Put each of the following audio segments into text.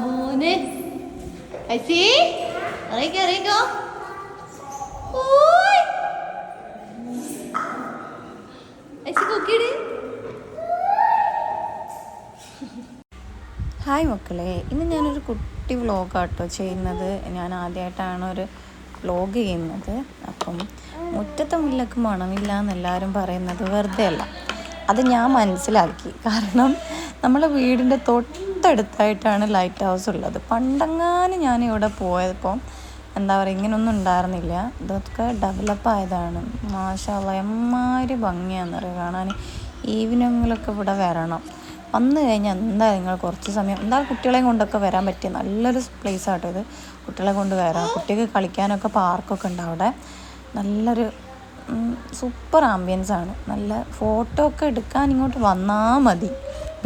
മോനെ ഐസി ഇറങ്ങിക്കോ ഓയ്. ഐസി കുക്കിയിട് ഹായ് മക്കളെ. ഇന്ന് ഞാനൊരു കുട്ടി വ്ളോഗാട്ടോ ചെയ്യുന്നത്. ഞാൻ ആദ്യമായിട്ടാണ് ഒരു വ്ലോഗ് ചെയ്യുന്നത്. അപ്പം മുറ്റത്തെ മുല്ലക്ക് മണമില്ല എന്നെല്ലാവരും പറയുന്നത് വെറുതെ അല്ല അത് ഞാൻ മനസ്സിലാക്കി. കാരണം നമ്മളെ വീടിന്റെ തൊട്ടടുത്തായിട്ടാണ് ലൈറ്റ് ഹൗസ് ഉള്ളത്. പണ്ടങ്ങാനും ഇവിടെ പോയപ്പോൾ എന്താ പറയുക ഇങ്ങനൊന്നും ഉണ്ടായിരുന്നില്ല. ഇതൊക്കെ ഡെവലപ്പ് ആയതാണ്. മാഷാല്ല എമ്മാതിരി ഭംഗിയാണെന്ന് പറയുക കാണാൻ ഈവനിങ്ങിലൊക്കെ ഇവിടെ വരണം. വന്നു കഴിഞ്ഞാൽ എന്താ നിങ്ങൾ കുറച്ച് സമയം എന്താ കുട്ടികളെയും കൊണ്ടൊക്കെ വരാൻ പറ്റിയ? നല്ലൊരു പ്ലേസ് ആട്ടോ ഇത്. കുട്ടികളെ കൊണ്ട് വരാം. കുട്ടികൾക്ക് കളിക്കാനൊക്കെ പാർക്കൊക്കെ ഉണ്ട് അവിടെ. നല്ലൊരു സൂപ്പർ ആംബിയൻസ് ആണ്. നല്ല ഫോട്ടോ ഒക്കെ എടുക്കാൻ ഇങ്ങോട്ട് വന്നാൽ മതി.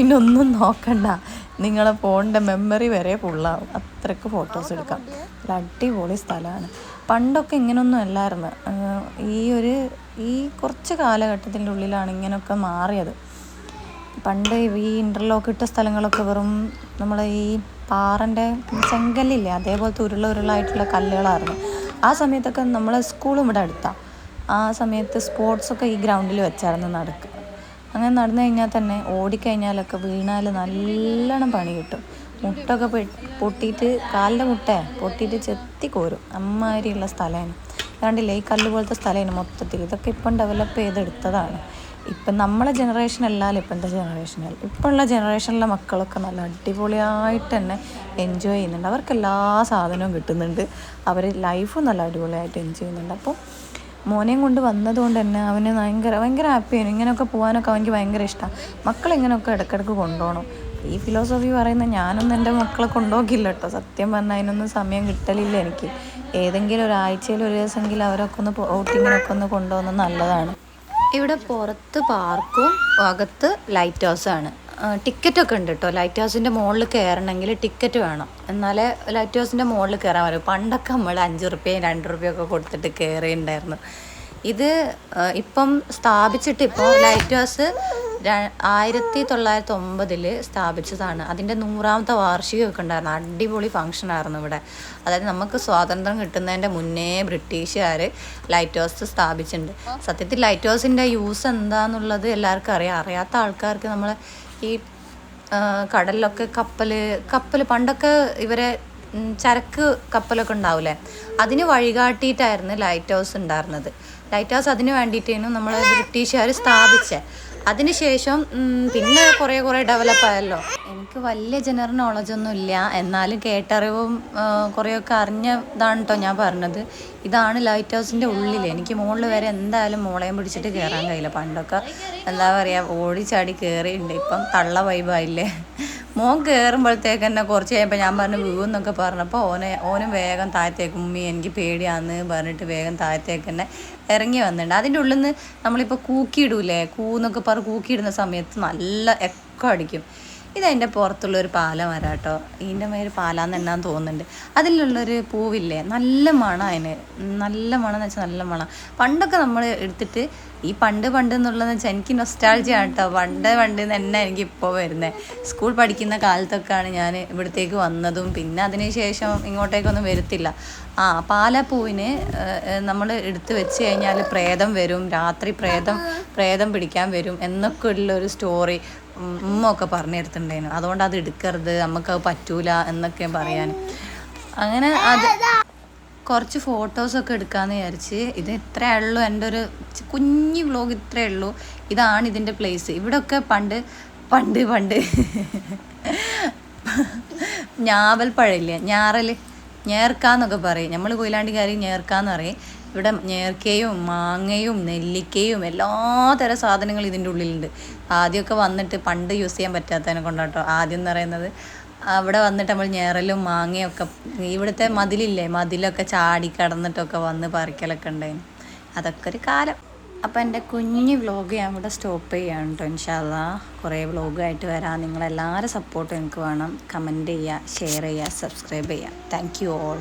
പിന്നെ ഒന്നും നോക്കണ്ട. നിങ്ങളെ ഫോണിന്റെ മെമ്മറി വരെ ഫുള്ളാവും അത്രയ്ക്ക് ഫോട്ടോസ് എടുക്കാം. ഒരു അടിപൊളി സ്ഥലമാണ്. പണ്ടൊക്കെ ഇങ്ങനൊന്നും അല്ലായിരുന്നു. ഈ ഒരു ഈ കുറച്ച് കാലഘട്ടത്തിന്റെ ഉള്ളിലാണ് ഇങ്ങനെയൊക്കെ മാറിയത്. പണ്ട് ഈ ഇന്റർലോക്ക് ഇട്ട സ്ഥലങ്ങളൊക്കെ വെറും നമ്മളെ ഈ പാറന്റെ ചെങ്കല്ലില്ലേ അതേപോലത്തെ ഉരുള ഉരുളായിട്ടുള്ള കല്ലുകളായിരുന്നു. ആ സമയത്തൊക്കെ നമ്മളെ സ്കൂളും ഇവിടെ അടുത്താണ് ആ സമയത്ത് സ്പോർട്സൊക്കെ ഈ ഗ്രൗണ്ടിൽ വെച്ചായിരുന്നു നടക്കുക അങ്ങനെ നടന്നു കഴിഞ്ഞാൽ തന്നെ ഓടിക്കഴിഞ്ഞാലൊക്കെ വീണാൽ നല്ലോണം പണി കിട്ടും. മുട്ടൊക്കെ പൊട്ടിയിട്ട് കാലിന്റെ മുട്ട പൊട്ടിയിട്ട് ചെത്തി കോരും. അമ്മാതിരിയുള്ള സ്ഥലമാണ്. കണ്ടില്ലേ? ഈ കല്ല് പോലത്തെ സ്ഥലമാണ് മൊത്തത്തിൽ. ഇതൊക്കെ ഇപ്പം ഡെവലപ്പ് ചെയ്തെടുത്തതാണ്. ഇപ്പം നമ്മളെ ജനറേഷൻ അല്ലാതെ ഇപ്പോഴത്തെ ജനറേഷനിൽ ഇപ്പോഴുള്ള ജനറേഷനിലെ മക്കളൊക്കെ നല്ല അടിപൊളിയായിട്ട് തന്നെ എൻജോയ് ചെയ്യുന്നുണ്ട്. അവർക്ക് എല്ലാ സാധനവും കിട്ടുന്നുണ്ട്. അവർ ലൈഫും നല്ല അടിപൊളിയായിട്ട് എൻജോയ് ചെയ്യുന്നുണ്ട്. അപ്പോൾ മോനെയും കൊണ്ട് വന്നതുകൊണ്ട് തന്നെ അവന് ഭയങ്കര ഭയങ്കര ഹാപ്പിയാണ് ഇങ്ങനെയൊക്കെ പോകാനൊക്കെ അവനിക്ക് ഭയങ്കര ഇഷ്ടമാണ് മക്കൾ ഇങ്ങനെയൊക്കെ ഇടയ്ക്കിടയ്ക്ക് കൊണ്ടുപോകണം. ഈ ഫിലോസഫി പറയുന്ന ഞാനൊന്നും എന്റെ മക്കളെ കൊണ്ടുപോകില്ല കേട്ടോ. സത്യം പറഞ്ഞാൽ അതിനൊന്നും സമയം കിട്ടലില്ല എനിക്ക്. ഏതെങ്കിലും ഒരാഴ്ചയിൽ ഒരു ദിവസമെങ്കിലും അവരൊക്കെ ഒന്ന് ഔട്ടിങ്ങിനൊക്കെ ഒന്ന് കൊണ്ടുപോകുന്നത് നല്ലതാണ്. ഇവിടെ പുറത്ത് പാർക്കും അകത്ത് ലൈറ്റ് ഹൗസാണ് ടിക്കറ്റൊക്കെ ഉണ്ട് കേട്ടോ ലൈറ്റ് ഹൗസിന്റെ മുകളിൽ കയറണമെങ്കിൽ ടിക്കറ്റ് വേണം. എന്നാലേ ലൈറ്റ് ഹൗസിന്റെ മുകളിൽ കയറാൻ പറ്റും. പണ്ടൊക്കെ നമ്മൾ അഞ്ച് റുപ്യയും രണ്ട് റുപ്യൊക്കെ കൊടുത്തിട്ട് കയറിയിട്ടുണ്ടായിരുന്നു ഇത് ഇപ്പം സ്ഥാപിച്ചിട്ട് ഇപ്പോൾ ലൈറ്റ് ഹൗസ് ആയിരത്തി തൊള്ളായിരത്തി ഒമ്പതിൽ സ്ഥാപിച്ചതാണ്. അതിന്റെ നൂറാമത്തെ വാർഷികമൊക്കെ ഉണ്ടായിരുന്നു. അടിപൊളി ഫംഗ്ഷൻ ആയിരുന്നു ഇവിടെ. അതായത് നമുക്ക് സ്വാതന്ത്ര്യം കിട്ടുന്നതിന്റെ മുന്നേ ബ്രിട്ടീഷുകാർ ലൈറ്റ് ഹൗസ് സ്ഥാപിച്ചിട്ടുണ്ട്. സത്യത്തിൽ ലൈറ്റ് ഹൗസിന്റെ യൂസ് എന്താണെന്നുള്ളത് എല്ലാവർക്കും അറിയാം. അറിയാത്ത ആൾക്കാർക്ക് നമ്മൾ ഈ കടലിലൊക്കെ കപ്പൽ കപ്പൽ പണ്ടൊക്കെ ഇവരെ ചരക്ക് കപ്പലൊക്കെ ഉണ്ടാവില്ലേ? അതിന് വഴികാട്ടിയിട്ടായിരുന്നു ലൈറ്റ് ഹൗസ് ഉണ്ടായിരുന്നത്. ലൈറ്റ് ഹൗസ് അതിന് വേണ്ടിയിട്ടായിരുന്നു നമ്മൾ ബ്രിട്ടീഷുകാർ സ്ഥാപിച്ചത് അതിനുശേഷം പിന്നെ കുറേ കുറേ ഡെവലപ്പ് ആയല്ലോ. എനിക്ക് വലിയ ജനറൽ നോളജ് ഒന്നും ഇല്ല. എന്നാലും കേട്ടറിവും കുറേയൊക്കെ അറിഞ്ഞതാണ് കേട്ടോ ഞാൻ പറഞ്ഞത്. ഇതാണ് ലൈറ്റ് ഹൗസിന്റെ ഉള്ളിൽ എനിക്ക് മുകളിൽ വരെ എന്തായാലും മോളെയും പിടിച്ചിട്ട് കയറാൻ കഴിയില്ല. പണ്ടൊക്കെ എന്താ പറയുക ഓടിച്ചാടി കയറിയിട്ടുണ്ട് ഇപ്പം തള്ള വൈബായില്ലേ മോൻ കയറുമ്പോഴത്തേക്ക് തന്നെ കുറച്ച് കഴിയുമ്പോൾ ഞാൻ പറഞ്ഞു വീവെന്നൊക്കെ പറഞ്ഞപ്പോൾ ഓനെ ഓനും വേഗം താഴത്തേക്ക് ഉമ്മി എനിക്ക് പേടിയാന്ന് പറഞ്ഞിട്ട് വേഗം താഴത്തേക്ക് തന്നെ ഇറങ്ങി വന്നിട്ടുണ്ട്. അതിന്റെ ഉള്ളിൽ നിന്ന് നമ്മളിപ്പോൾ കൂക്കിയിടൂലേ കൂന്നൊക്കെ പറഞ്ഞ് കൂക്കിയിടുന്ന സമയത്ത് നല്ല എക്കോ അടിക്കും. ഇതതിന്റെ പുറത്തുള്ള ഒരു പാലം വരാം കേട്ടോ. ഇതിന്റെ മേൽ പാലാന്ന് എണ്ണാൻ തോന്നുന്നുണ്ട്. അതിലുള്ളൊരു പൂവില്ലേ? നല്ല മണം അതിന് നല്ല മണം എന്ന് വെച്ചാൽ നല്ല മണം. പണ്ടൊക്കെ നമ്മൾ എടുത്തിട്ട് ഈ പണ്ട് പണ്ട് എന്നുള്ളതെന്ന് വെച്ചാൽ എനിക്ക് നൊസ്റ്റാൾജിയാണ് കേട്ടോ പണ്ട് പണ്ട് തന്നെ എനിക്ക് ഇപ്പോൾ വരുന്നത് സ്കൂൾ പഠിക്കുന്ന കാലത്തൊക്കെയാണ് ഞാൻ ഇവിടത്തേക്ക് വന്നതും. പിന്നെ അതിന് ശേഷം ഇങ്ങോട്ടേക്കൊന്നും വരത്തില്ല. ആ പാലപ്പൂവിന് നമ്മൾ എടുത്തു വെച്ച് കഴിഞ്ഞാൽ പ്രേതം വരും. രാത്രി പ്രേതം പ്രേതം പിടിക്കാൻ വരും. എന്നൊക്കെ ഉള്ളൊരു സ്റ്റോറി ഉമ്മ ഒക്കെ പറഞ്ഞു തരുത്തുണ്ടായിരുന്നു അതുകൊണ്ട് അത് എടുക്കരുത് നമുക്കത് പറ്റൂല എന്നൊക്കെ പറയാൻ അങ്ങനെ അത് കുറച്ച് ഫോട്ടോസൊക്കെ എടുക്കാമെന്ന് വിചാരിച്ച് ഇത് ഇത്രേ ഉള്ളൂ എന്റെ ഒരു കുഞ്ഞു വ്ലോഗ് ഇത്രേ ഉള്ളൂ ഇതാണ് ഇതിന്റെ പ്ലേസ് ഇവിടെയൊക്കെ പണ്ട് പണ്ട് പണ്ട് ഞാവൽ ഞാവൽപ്പഴമില്ലേ ഞാറൽ ഞേർക്കാന്നൊക്കെ പറയും. നമ്മൾ കൊയിലാണ്ടിക്കാർ ഞേർക്കാന്ന് പറയും. ഇവിടെ ഞേർക്കയും മാങ്ങയും നെല്ലിക്കയും എല്ലാ തരം സാധനങ്ങളും ഇതിന്റെ ഉള്ളിലുണ്ട്. ആദ്യമൊക്കെ വന്നിട്ട് പണ്ട് യൂസ് ചെയ്യാൻ പറ്റാത്തതിനെ കൊണ്ടാട്ടോ ആദ്യം എന്ന് പറയുന്നത്. അവിടെ വന്നിട്ട് നമ്മൾ ഞേറലും മാങ്ങയും ഒക്കെ ഇവിടുത്തെ മതിലില്ലേ മതിലൊക്കെ ചാടി കടന്നിട്ടൊക്കെ വന്ന് പറിക്കലൊക്കെ ഉണ്ടായിരുന്നു. അതൊക്കെ ഒരു കാലം. അപ്പോൾ എന്റെ കുഞ്ഞു വ്ലോഗ് ഞാൻ ഇവിടെ സ്റ്റോപ്പ് ചെയ്യാണ് കേട്ടോ ഇൻഷാല്ല കുറേ വ്ലോഗായിട്ട് വരാം. നിങ്ങളെല്ലാവരും സപ്പോർട്ട് എനിക്ക് വേണം. കമന്റ് ചെയ്യുക ഷെയർ ചെയ്യുക സബ്സ്ക്രൈബ് ചെയ്യുക. Thank you all